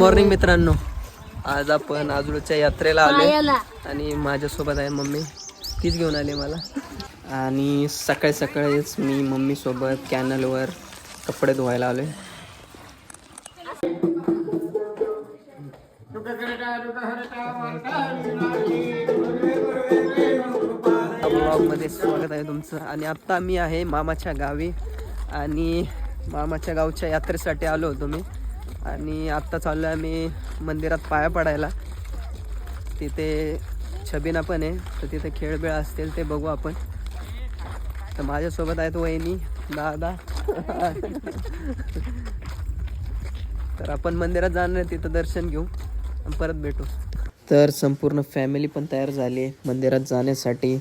Morning मित्रांनो. आज आपण आजूळच्या यात्रेला आलो आणि माझ्यासोबत आहे मम्मी. तीच घेऊन आली मला. आणि सकाळी सकाळीच मी मम्मी सोबत कॅनलवर कपडे धुवायला आलोय. ब्लॉगमध्ये स्वागत आहे तुमचं. आणि आता मी आहे मामाच्या गावी. आणि मामाच्या गावच्या यात्रेसाठी आलो होतो मी. आणि आत्ता चाललो आहे मी मंदिरात पाया पडायला. तिथे छबिना पण आहे तर तिथे खेळबिळ असतील ते बघू आपण. तर माझ्यासोबत आहेत वहिनी दादा. तर आपण मंदिरात जाणार आहे तिथं दर्शन घेऊ आणि परत भेटू. तर संपूर्ण फॅमिली पण तयार झाली आहे मंदिरात जाण्यासाठी.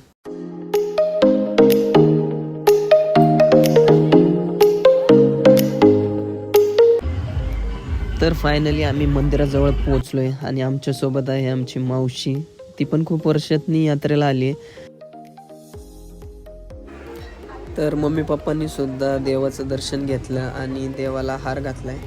तर फायनली आम्ही मंदिराजवळ पोहोचलोय आणि आमच्यासोबत आहे आमची मावशी. ती पण खूप वर्षातनी यात्रेला आली तर मम्मी पप्पांनी सुद्धा देवाचं दर्शन घेतलं आणि देवाला हार घातलाय.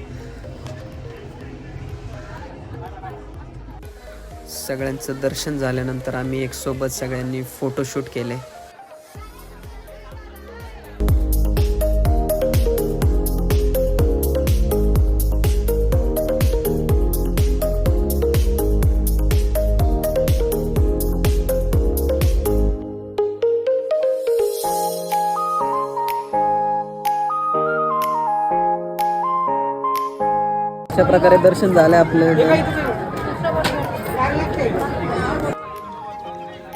सगळ्यांचं दर्शन झाल्यानंतर आम्ही एक सोबत सगळ्यांनी फोटोशूट केले अशा प्रकारे दर्शन झालं आपलं.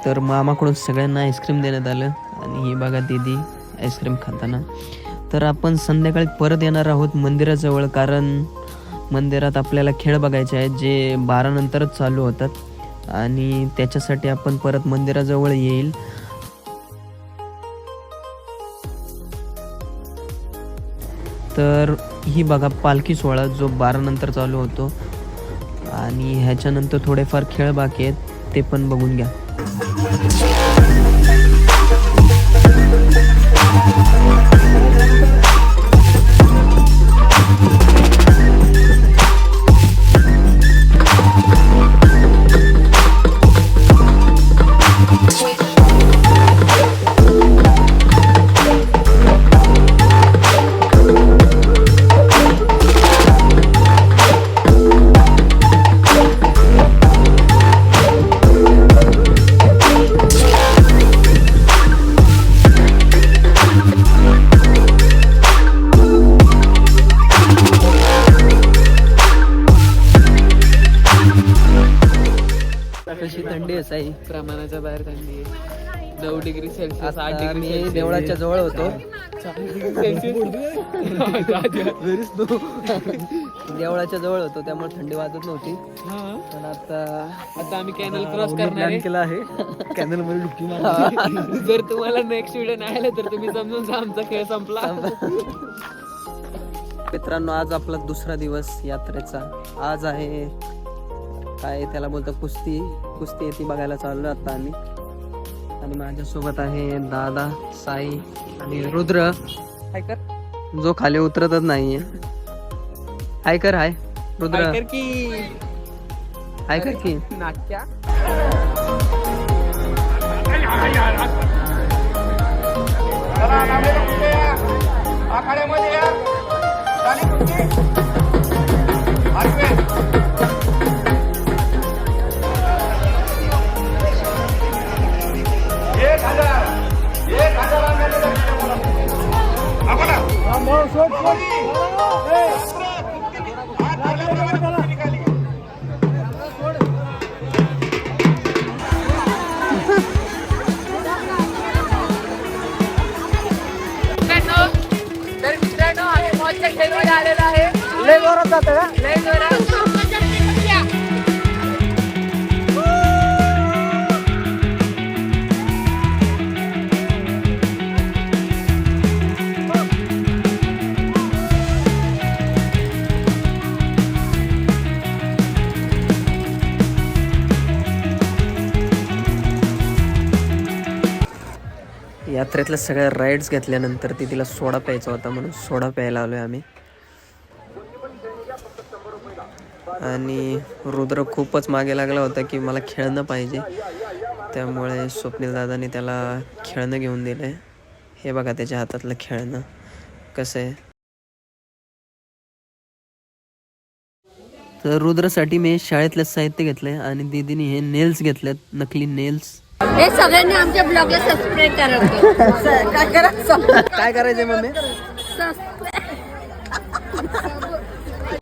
तर मामाकडून सगळ्यांना आईस्क्रीम देण्यात आलं. आणि ही बघा दीदी आईस्क्रीम खाताना. तर आपण संध्याकाळी परत येणार आहोत मंदिराजवळ कारण मंदिरात आपल्याला खेळ बघायचे आहेत जे बारानंतरच चालू होतात. आणि त्याच्यासाठी आपण परत मंदिराजवळ येईल. तर ही बघा पालखी सोहळा जो बारानंतर चालू होतो. आणि ह्याच्यानंतर थोडेफार खेळ बाकी आहेत ते पण बघून घ्या. कशी थंडी असाई प्रमाणाच्या बाहेर थंडी आहे. नऊ डिग्री सेल्सिअस आठ आता डिग्री मी सेल्सिअस देवळाच्या जवळ होतो. देवळाच्या जवळ होतो त्यामुळे थंडी वाजत नव्हती. हा. पण आता आता आम्ही कॅनल क्रॉस करणार आहे. केला आहे. कॅनलमध्ये डुबकी जर तुम्हाला नेक्स्ट व्हिडिओ नाही आला तर तुम्ही समजून जा आमचा खेळ संपला. मित्रांनो आज आपला दुसरा दिवस यात्रेचा. आज आहे काय त्याला बोलतो कुस्ती कुस्ती ती बघायला चाललो आता आम्ही. आणि माझ्यासोबत आहे दादा साई आणि रुद्र. हाय कर. जो खाली उतरतच नाहीये. हाय कर हाय. रुद्र. कर की. हाय कर की. नाट्या तर आलेलो आहे. लय जोरात जातं का लय जोरात. यात्रेतल्या सगळ्या राईड्स घेतल्यानंतर ती तिला सोडा प्यायचा होता म्हणून सोडा प्यायला आलोय आम्ही. आणि रुद्र खूपच मागे लागला होता की मला खेळणं पाहिजे. त्यामुळे स्वप्नील दादाने त्याला खेळणं घेऊन दिलं आहे हे बघा त्याच्या हातातलं खेळणं. कसं आहे? तर रुद्रसाठी मी शाळेतलं साहित्य घेतलंय आणि दीदीने हे नेल्स घेतलेत नकली नेल्स हे सगळ्यांनी आमच्या ब्लॉगला सबस्क्राईब करावं काय करायचंय मम्मी?